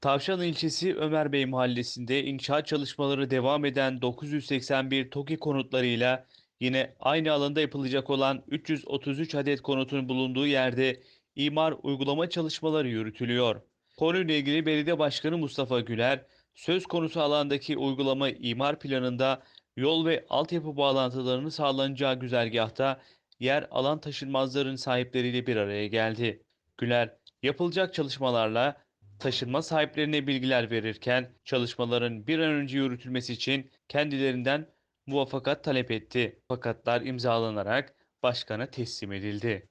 Tavşan ilçesi Ömer Bey mahallesinde inşaat çalışmaları devam eden 981 TOKİ konutlarıyla yine aynı alanda yapılacak olan 333 adet konutun bulunduğu yerde imar uygulama çalışmaları yürütülüyor. Konuyla ilgili Belediye Başkanı Mustafa Güler, söz konusu alandaki uygulama imar planında yol ve altyapı bağlantılarının sağlanacağı güzergahta yer alan taşınmazların sahipleriyle bir araya geldi. Güler, yapılacak çalışmalarla taşınma sahiplerine bilgiler verirken çalışmaların bir an önce yürütülmesi için kendilerinden muvaffakat talep etti. Fakatlar imzalanarak başkana teslim edildi.